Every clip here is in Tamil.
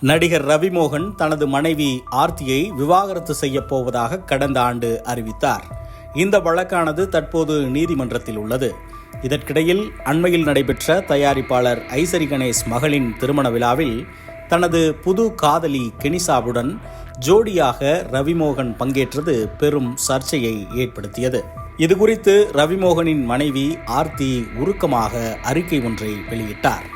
நடிகர் ரவிமோகன் தனது மனைவி ஆர்த்தியை விவாகரத்து செய்யப் போவதாக கடந்த ஆண்டு அறிவித்தார். இந்த வழக்கானது தற்போது நீதிமன்றத்தில் உள்ளது. இதற்கிடையில் அண்மையில் நடைபெற்ற தயாரிப்பாளர் ஐசரி கணேஷ் மகளின் திருமண விழாவில் தனது புது காதலி கெனிசாவுடன் ஜோடியாக ரவிமோகன் பங்கேற்றது பெரும் சர்ச்சையை ஏற்படுத்தியது. இதுகுறித்து ரவிமோகனின் மனைவி ஆர்த்தி உருக்கமாக அறிக்கை ஒன்றை வெளியிட்டார்.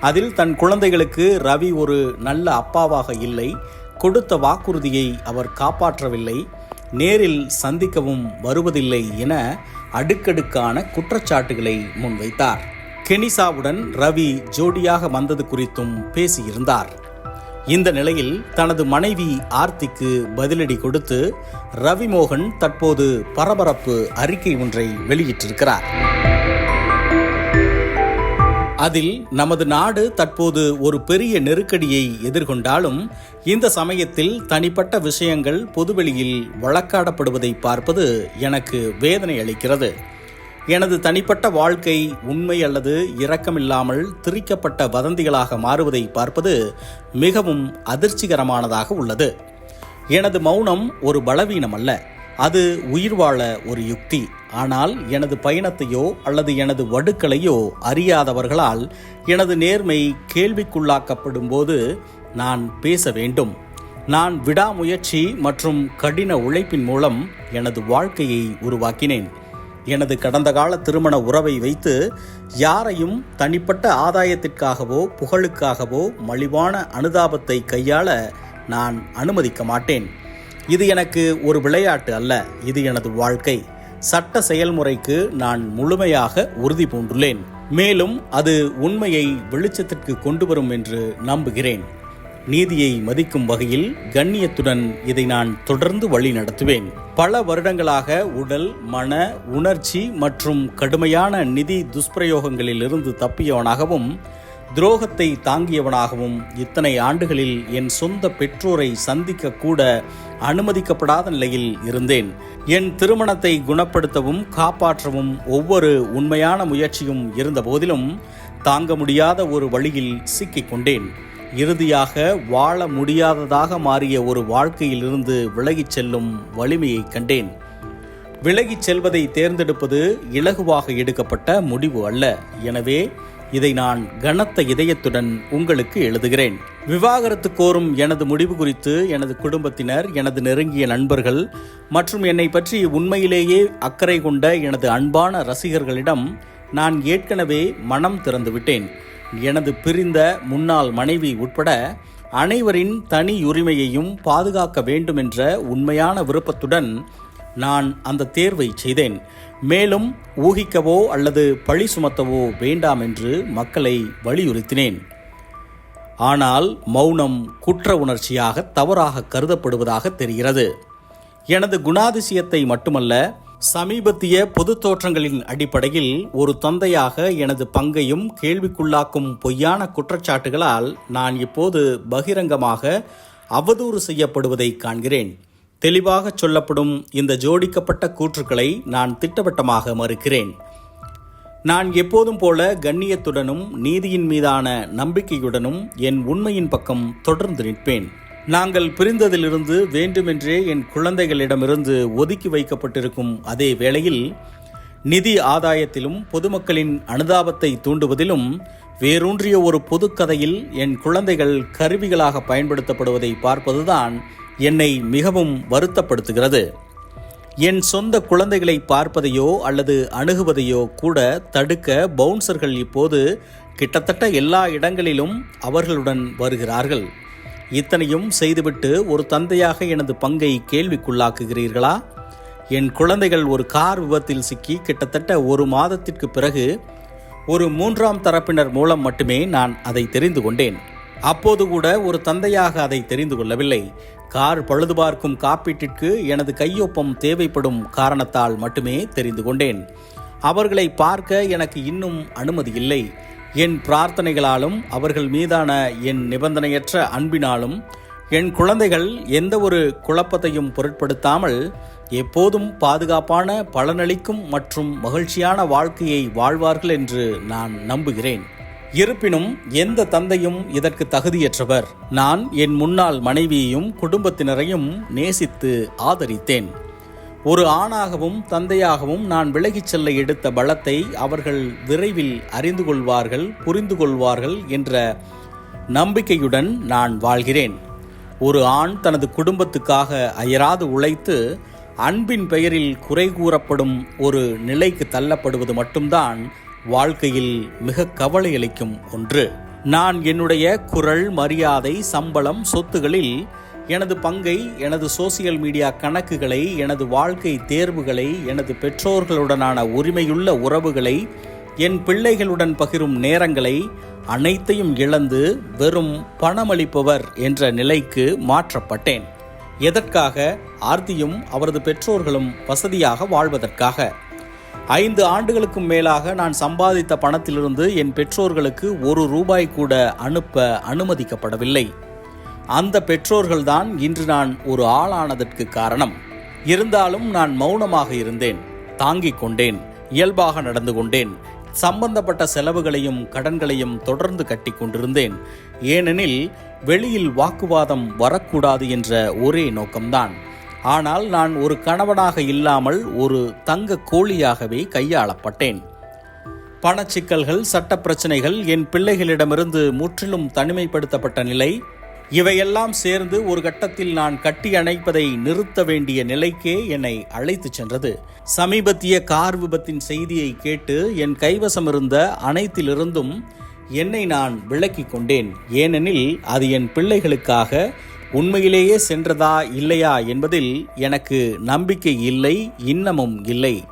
அதில் தன் குழந்தைகளுக்கு ரவி ஒரு நல்ல அப்பாவாக இல்லை. கொடுத்த வாக்குறுதியை அவர் காப்பாற்றவில்லை. நேரில் சந்திக்கவும் வருவதில்லை என அடுக்கடுக்கான குற்றச்சாட்டுகளை முன்வைத்தார். கெனிசாவுடன் ரவி ஜோடியாக வந்தது குறித்தும் பேசியிருந்தார். இந்த நிலையில் தனது மனைவி ஆர்த்திக்கு பதிலடி கொடுத்து ரவிமோகன் தற்போது பரபரப்பு அறிக்கை ஒன்றை வெளியிட்டிருக்கிறார். அதில் நமது நாடு தற்போது ஒரு பெரிய நெருக்கடியை எதிர்கொண்டாலும் இந்த சமயத்தில் தனிப்பட்ட விஷயங்கள் பொதுவெளியில் வழக்காடப்படுவதை பார்ப்பது எனக்கு வேதனை அளிக்கிறது. எனது தனிப்பட்ட வாழ்க்கை உண்மை அல்லது இரக்கமில்லாமல் திரிக்கப்பட்ட வதந்திகளாக மாறுவதை பார்ப்பது மிகவும் அதிர்ச்சிகரமானதாக உள்ளது. எனது மௌனம் ஒரு பலவீனம் அல்ல அது உயிர் வாழ ஒரு யுக்தி. ஆனால் எனது பயணத்தையோ அல்லது எனது வடுக்களையோ அறியாதவர்களால் எனது நேர்மை கேள்விக்குள்ளாக்கப்படும் போது நான் பேச வேண்டும். நான் விடாமுயற்சி மற்றும் கடின உழைப்பின் மூலம் எனது வாழ்க்கையை உருவாக்கினேன். எனது கடந்த கால திருமண உறவை வைத்து யாரையும் தனிப்பட்ட ஆதாயத்திற்காகவோ புகழுக்காகவோ மலிவான அனுதாபத்தை கையாள நான் அனுமதிக்க மாட்டேன். இது எனக்கு ஒரு விளையாட்டு அல்ல இது எனது வாழ்க்கை. சட்ட செயல்முறைக்கு நான் முழுமையாக உறுதி பூண்டுள்ளேன். மேலும் அது உண்மையை வெளிச்சத்திற்கு கொண்டு வரும் என்று நம்புகிறேன். நீதியை மதிக்கும் வகையில் கண்ணியத்துடன் இதை நான் தொடர்ந்து வழி நடத்துவேன். பல வருடங்களாக உடல் மன உணர்ச்சி மற்றும் கடுமையான நிதி துஷ்பிரயோகங்களிலிருந்து தப்பியவனாகவும் துரோகத்தை தாங்கியவனாகவும் இத்தனை ஆண்டுகளில் என் சொந்த பெற்றோரை சந்திக்க கூட அனுமதிக்கப்படாத நிலையில் இருந்தேன். என் திருமணத்தை குணப்படுத்தவும் காப்பாற்றவும் ஒவ்வொரு உண்மையான முயற்சியும் இருந்தபோதிலும் தாங்க முடியாத ஒரு வழியில் சிக்கிக் கொண்டேன். இறுதியாக வாழ முடியாததாக மாறிய ஒரு வாழ்க்கையிலிருந்து விலகிச் செல்லும் வலிமையை கண்டேன். விலகிச் செல்வதை தேர்ந்தெடுப்பது இலகுவாக எடுக்கப்பட்ட முடிவு அல்ல. எனவே இதை நான் கனத்த இதயத்துடன் உங்களுக்கு எழுதுகிறேன். விவாகரத்து கோரும் எனது முடிவு குறித்து எனது குடும்பத்தினர் எனது நெருங்கிய நண்பர்கள் மற்றும் என்னை பற்றி உண்மையிலேயே அக்கறை கொண்ட எனது அன்பான ரசிகர்களிடம் நான் ஏற்கனவே மனம் திறந்துவிட்டேன் எனது பிரிந்த முன்னாள் மனைவி உட்பட அனைவரின் தனி உரிமையையும் பாதுகாக்க வேண்டும் என்ற உண்மையான விருப்பத்துடன் நான் அந்த தேர்வை செய்தேன். மேலும் ஊகிக்கவோ அல்லது பழி சுமத்தவோ வேண்டாம் என்று மக்களை வலியுறுத்தினேன். ஆனால் மௌனம் குற்ற உணர்ச்சியாக தவறாக கருதப்படுவதாக தெரிகிறது. எனது குணாதிசயத்தை மட்டுமல்ல சமீபத்திய பொது தோற்றங்களின் அடிப்படையில் ஒரு தந்தையாக எனது பங்கையும் கேள்விக்குள்ளாக்கும் பொய்யான குற்றச்சாட்டுகளால் நான் இப்போது பகிரங்கமாக அவதூறு செய்யப்படுவதை காண்கிறேன். தெளிவாக சொல்லப்படும் இந்த ஜோடிக்கப்பட்ட கூற்றுக்களை நான் திட்டவட்டமாக மறுக்கிறேன். நான் எப்போதும் போல கண்ணியத்துடனும் நீதியின் மீதான நம்பிக்கையுடனும் என் உண்மையின் பக்கம் தொடர்ந்து நிற்பேன். நாங்கள் பிரிந்ததிலிருந்து வேண்டுமென்றே என் குழந்தைகளிடமிருந்து ஒதுக்கி வைக்கப்பட்டிருக்கும் அதே வேளையில் நிதி ஆதாயத்திலும் பொதுமக்களின் அனுதாபத்தை தூண்டுவதிலும் வேரூன்றிய ஒரு பொதுக்கதையில் என் குழந்தைகள் கருவிகளாக பயன்படுத்தப்படுவதை பார்ப்பதுதான் என்னை மிகவும் வருத்தப்படுத்துகிறது. என் சொந்த குழந்தைகளை பார்ப்பதையோ அல்லது அணுகுவதையோ கூட தடுக்க பவுன்சர்கள் இப்போது கிட்டத்தட்ட எல்லா இடங்களிலும் அவர்களுடன் வருகிறார்கள். இத்தனையும் செய்துவிட்டு ஒரு தந்தையாக எனது பங்கை கேள்விக்குள்ளாக்குகிறீர்களா? என் குழந்தைகள் ஒரு கார் விபத்தில் சிக்கி கிட்டத்தட்ட ஒரு மாதத்திற்கு பிறகு ஒரு மூன்றாம் தரப்பினர் மூலம் மட்டுமே நான் அதை தெரிந்து கொண்டேன். அப்போது கூட ஒரு தந்தையாக அதை தெரிந்து கொள்ளவில்லை. கார் பழுது பார்க்கும் காப்பீட்டிற்கு எனது கையொப்பம் தேவைப்படும் காரணத்தால் மட்டுமே தெரிந்து கொண்டேன். அவர்களை பார்க்க எனக்கு இன்னும் அனுமதி இல்லை. என் பிரார்த்தனைகளாலும் அவர்கள் மீதான என் நிபந்தனையற்ற அன்பினாலும் என் குழந்தைகள் எந்த ஒரு குழப்பத்தையும் பொருட்படுத்தாமல் எப்போதும் பாதுகாப்பான பலனளிக்கும் மற்றும் மகிழ்ச்சியான வாழ்க்கையை வாழ்வார்கள் என்று நான் நம்புகிறேன். இருப்பினும் எந்த தந்தையும் இதற்கு தகுதியற்றவர். நான் என் முன்னாள் மனைவியையும் குடும்பத்தினரையும் நேசித்து ஆதரித்தேன். ஒரு ஆணாகவும் தந்தையாகவும் நான் விலகிச் செல்ல எடுத்த பலத்தை அவர்கள் விரைவில் அறிந்து கொள்வார்கள் புரிந்து கொள்வார்கள் என்ற நம்பிக்கையுடன் நான் வாழ்கிறேன். ஒரு ஆண் தனது குடும்பத்துக்காக அயராது உழைத்து அன்பின் பெயரில் குறை கூறப்படும் ஒரு நிலைக்கு தள்ளப்படுவது மட்டும்தான் வாழ்க்கையில் மிக கவலையளிக்கும் ஒன்று. நான் என்னுடைய குரல் மரியாதை சம்பளம் சொத்துகளில் எனது பங்கை எனது சோசியல் மீடியா கணக்குகளை எனது வாழ்க்கை தேர்வுகளை எனது பெற்றோர்களுடனான உரிமையுள்ள உறவுகளை என் பிள்ளைகளுடன் பகிரும் நேரங்களை அனைத்தையும் இழந்து வெறும் பணமளிப்பவர் என்ற நிலைக்கு மாற்றப்பட்டேன். எதற்காக? ஆர்த்தியும் அவரது பெற்றோர்களும் வசதியாக வாழ்வதற்காக. ஐந்து ஆண்டுகளுக்கும் மேலாக நான் சம்பாதித்த பணத்திலிருந்து என் பெற்றோர்களுக்கு ஒரு ரூபாய் கூட அனுப்ப அனுமதிக்கப்படவில்லை. அந்த பெற்றோர்கள்தான் இன்று நான் ஒரு ஆளானதற்கு காரணம். இருந்தாலும் நான் மௌனமாக இருந்தேன் தாங்கிக் கொண்டேன் இயல்பாக நடந்து கொண்டேன் சம்பந்தப்பட்ட செலவுகளையும் கடன்களையும் தொடர்ந்து கட்டி கொண்டிருந்தேன். ஏனெனில் வெளியில் வாக்குவாதம் வரக்கூடாது என்ற ஒரே நோக்கம்தான். ஆனால் நான் ஒரு கணவனாக இல்லாமல் ஒரு தங்க கோழியாகவே கையாளப்பட்டேன். பணச்சிக்கல்கள் சட்ட பிரச்சனைகள் என் பிள்ளைகளிடமிருந்து முற்றிலும் தனிமைப்படுத்தப்பட்ட நிலை இவையெல்லாம் சேர்ந்து ஒரு கட்டத்தில் நான் கட்டி அணைப்பதை நிறுத்த வேண்டிய நிலைக்கே என்னை அழைத்துச் சென்றது. சமீபத்திய கார் விபத்தின் செய்தியை கேட்டு என் கைவசம் இருந்த அனைத்திலிருந்தும் என்னை நான் விலக்கிக் கொண்டேன். ஏனெனில் அது என் பிள்ளைகளுக்காக உண்மையிலேயே சென்றதா இல்லையா என்பதில் எனக்கு நம்பிக்கை இல்லை இன்னமும் இல்லை.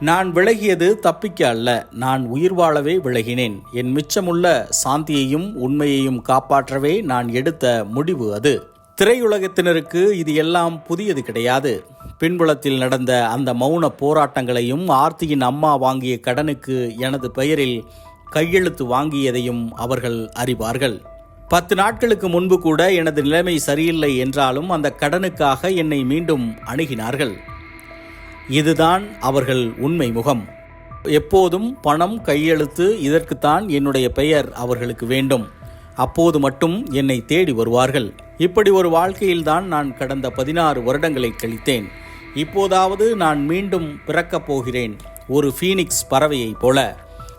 நான் விலகியது தப்பிக்க அல்ல நான் உயிர் வாழவே விலகினேன். என் மிச்சமுள்ள சாந்தியையும் உண்மையையும் காப்பாற்றவே நான் எடுத்த முடிவு அது. திரையுலகத்தினருக்கு இது எல்லாம் புதியது கிடையாது. பின்புலத்தில் நடந்த அந்த மௌன போராட்டங்களையும் ஆர்த்தியின் அம்மா வாங்கிய கடனுக்கு எனது பெயரில் கையெழுத்து வாங்கியதையும் அவர்கள் அறிவார்கள். பத்து நாட்களுக்கு முன்பு கூட எனது நிலைமை சரியில்லை என்றாலும் அந்த கடனுக்காக என்னை மீண்டும் அணுகினார்கள். இதுதான் அவர்கள் உண்மை முகம். எப்போதும் பணம் கையெழுத்து இதற்குத்தான் என்னுடைய பெயர் அவர்களுக்கு வேண்டும். அப்போது மட்டும் என்னை தேடி வருவார்கள். இப்படி ஒரு வாழ்க்கையில்தான் நான் கடந்த பதினாறு வருடங்களை கழித்தேன். இப்போதாவது நான் மீண்டும் பிறக்கப் போகிறேன். ஒரு ஃபீனிக்ஸ் பறவையைப் போல.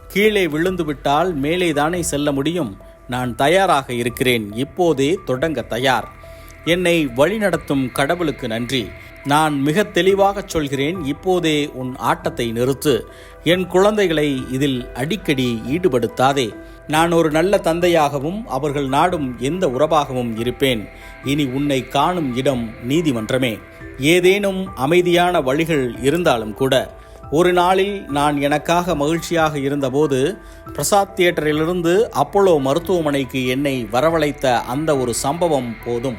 கீழே விழுந்துவிட்டால் மேலே தானே செல்ல முடியும்? நான் தயாராக இருக்கிறேன். இப்போதே தொடங்க தயார். என்னை வழிநடத்தும் கடவுளுக்கு நன்றி. நான் மிக தெளிவாகச் சொல்கிறேன். இப்போதே உன் ஆட்டத்தை நிறுத்து. என் குழந்தைகளை இதில் அடிக்கடி ஈடுபடுத்தாதே. நான் ஒரு நல்ல தந்தையாகவும் அவர்கள் நாடும் எந்த உறவாகவும் இருப்பேன். இனி உன்னை காணும் இடம் நீதிமன்றமே. ஏதேனும் அமைதியான வழிகள் இருந்தாலும் கூட ஒரு நாளில் நான் எனக்காக மகிழ்ச்சியாக இருந்தபோது பிரசாத் தியேட்டரிலிருந்து அப்போலோ மருத்துவமனைக்கு என்னை வரவழைத்த அந்த ஒரு சம்பவம் போதும்.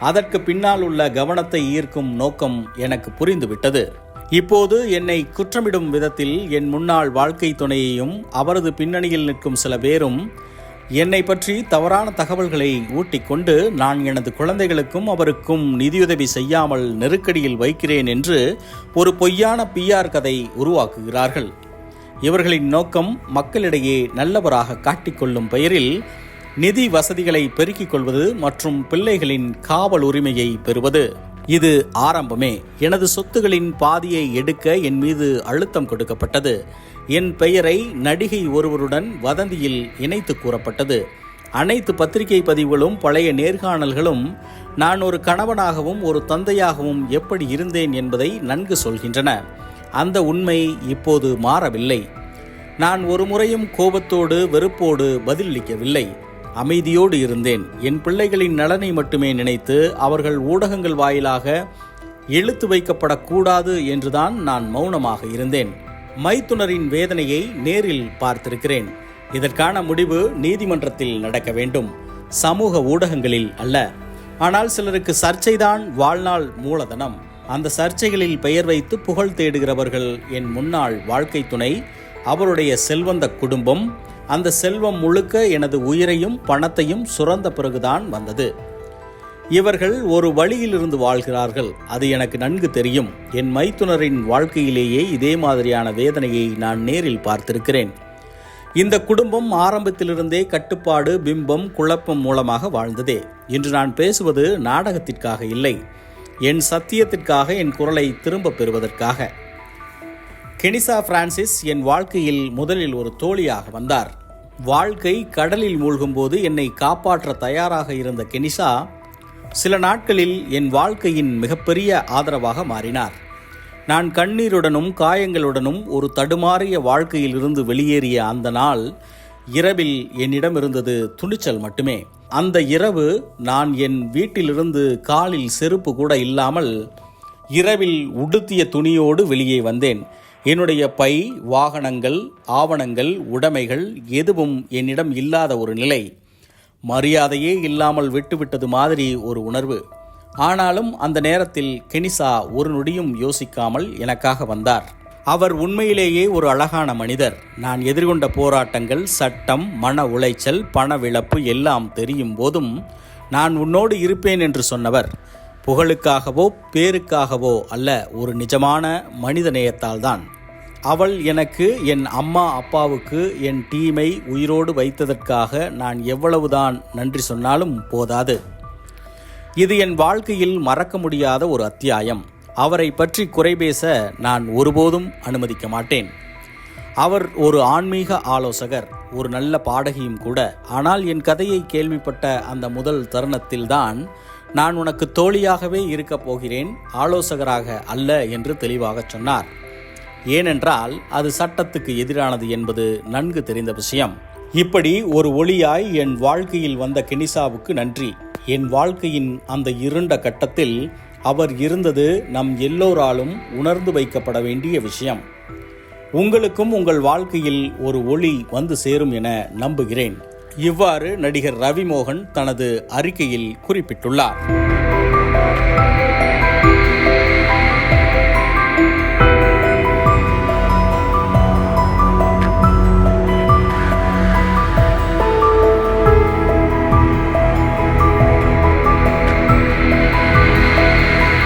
அதற்கு பின்னால் உள்ள கவனத்தை ஈர்க்கும் நோக்கம் எனக்கு புரிந்துவிட்டது. இப்போது என்னை குற்றமிடும் விதத்தில் என் முன்னாள் வாழ்க்கை துணையையும் அவரது பின்னணியில் நிற்கும் சில பேரும் என்னை பற்றி தவறான தகவல்களை ஊட்டிக்கொண்டு நான் எனது குழந்தைகளுக்கும் அவருக்கும் நிதியுதவி செய்யாமல் நெருக்கடியில் வைக்கிறேன் என்று ஒரு பொய்யான பிஆர் கதை உருவாக்குகிறார்கள். இவர்களின் நோக்கம் மக்களிடையே நல்லவராக காட்டிக்கொள்ளும் பெயரில் நிதி வசதிகளை பெருக்கிக் கொள்வது மற்றும் பிள்ளைகளின் காவல் உரிமையை பெறுவது. இது ஆரம்பமே. எனது சொத்துகளின் பாதியை எடுக்க என் மீது அழுத்தம் கொடுக்கப்பட்டது. என் பெயரை நடிகை ஒருவருடன் வதந்தியில் இணைத்து கூறப்பட்டது. அனைத்து பத்திரிகை பதிவுகளும் பழைய நேர்காணல்களும் நான் ஒரு கணவனாகவும் ஒரு தந்தையாகவும் எப்படி இருந்தேன் என்பதை நன்கு சொல்கின்றன. அந்த உண்மை இப்போது மாறவில்லை. நான் ஒரு முறையும் கோபத்தோடு வெறுப்போடு பதிலளிக்கவில்லை அமைதியோடு இருந்தேன். என் பிள்ளைகளின் நலனை மட்டுமே நினைத்து அவர்கள் ஊடகங்கள் வாயிலாக இழுத்து வைக்கப்படக்கூடாது என்றுதான் நான் மௌனமாக இருந்தேன். மைத்துனரின் வேதனையை நேரில் பார்த்திருக்கிறேன். இதற்கான முடிவு நீதிமன்றத்தில் நடக்க வேண்டும். சமூக ஊடகங்களில் அல்ல. ஆனால் சிலருக்கு சர்ச்சைதான் வாழ்நாள் மூலதனம். அந்த சர்ச்சைகளில் பெயர் வைத்து புகழ் தேடுகிறவர்கள் என் முன்னாள் வாழ்க்கை துணை அவருடைய செல்வந்த குடும்பம் அந்த செல்வம் முழுக்க எனது உயிரையும் பணத்தையும் சுரந்த பிறகுதான் வந்தது. இவர்கள் ஒரு வழியிலிருந்து வாழ்கிறார்கள். அது எனக்கு நன்கு தெரியும். என் மைத்துனரின் வாழ்க்கையிலேயே இதே மாதிரியான வேதனையை நான் நேரில் பார்த்திருக்கிறேன். இந்த குடும்பம் ஆரம்பத்திலிருந்தே கட்டுப்பாடு பிம்பம் குழப்பம் மூலமாக வாழ்ந்ததே. இன்று நான் பேசுவது நாடகத்திற்காக இல்லை. என் சத்தியத்திற்காக என் குரலை திரும்பப் பெறுவதற்காக. கெனிசா பிரான்சிஸ் என் வாழ்க்கையில் முதலில் ஒரு தோழியாக வந்தார். வாழ்க்கை கடலில் மூழ்கும்போது என்னை காப்பாற்ற தயாராக இருந்த கெனிசா சில நாட்களில் என் வாழ்க்கையின் மிகப்பெரிய ஆதரவாக மாறினார். நான் கண்ணீருடனும் காயங்களுடனும் ஒரு தடுமாறிய வாழ்க்கையில் இருந்து வெளியேறிய அந்த நாள் இரவில் என்னிடம் இருந்தது துணிச்சல் மட்டுமே. அந்த இரவு நான் என் வீட்டிலிருந்து காலில் செருப்பு கூட இல்லாமல் இரவில் உடுத்திய துணியோடு வெளியே வந்தேன். என்னுடைய பை வாகனங்கள் ஆவணங்கள் உடைமைகள் எதுவும் என்னிடம் இல்லாத ஒரு நிலை. மரியாதையே இல்லாமல் விட்டுவிட்டது மாதிரி ஒரு உணர்வு. ஆனாலும் அந்த நேரத்தில் கெனிசா ஒரு நொடியும் யோசிக்காமல் எனக்காக வந்தார். அவர் உண்மையிலேயே ஒரு அழகான மனிதர். நான் எதிர்கொண்ட போராட்டங்கள் சட்டம் மன உளைச்சல் பணவிழப்பு எல்லாம் தெரியும் போதும் நான் உன்னோடு இருப்பேன் என்று சொன்னவர். புகழுக்காகவோ பேருக்காகவோ அல்ல ஒரு நிஜமான மனித நேயத்தால் தான் அவள் எனக்கு என் அம்மா அப்பாவுக்கு என் டீமை உயிரோடு வைத்ததற்காக நான் எவ்வளவுதான் நன்றி சொன்னாலும் போதாது. இது என் வாழ்க்கையில் மறக்க முடியாத ஒரு அத்தியாயம். அவரை பற்றி குறைபேச நான் ஒருபோதும் அனுமதிக்க மாட்டேன். அவர் ஒரு ஆன்மீக ஆலோசகர் ஒரு நல்ல பாடகியும் கூட. ஆனால் என் கதையை கேள்விப்பட்ட அந்த முதல் தருணத்தில்தான் நான் உனக்கு தோழியாகவே இருக்கப் போகிறேன் ஆலோசகராக அல்ல என்று தெளிவாகச் சொன்னார். ஏனென்றால் அது சட்டத்துக்கு எதிரானது என்பது நன்கு தெரிந்த விஷயம். இப்படி ஒரு ஒளியாய் என் வாழ்க்கையில் வந்த கெனிசாவுக்கு நன்றி. என் வாழ்க்கையின் அந்த இருண்ட கட்டத்தில் அவர் இருந்தது நம் எல்லோராலும் உணர்ந்து வைக்கப்பட வேண்டிய விஷயம். உங்களுக்கும் உங்கள் வாழ்க்கையில் ஒரு ஒளி வந்து சேரும் என நம்புகிறேன். இவ்வாறு நடிகர் ரவிமோகன் தனது அறிக்கையில் குறிப்பிட்டுள்ளார்.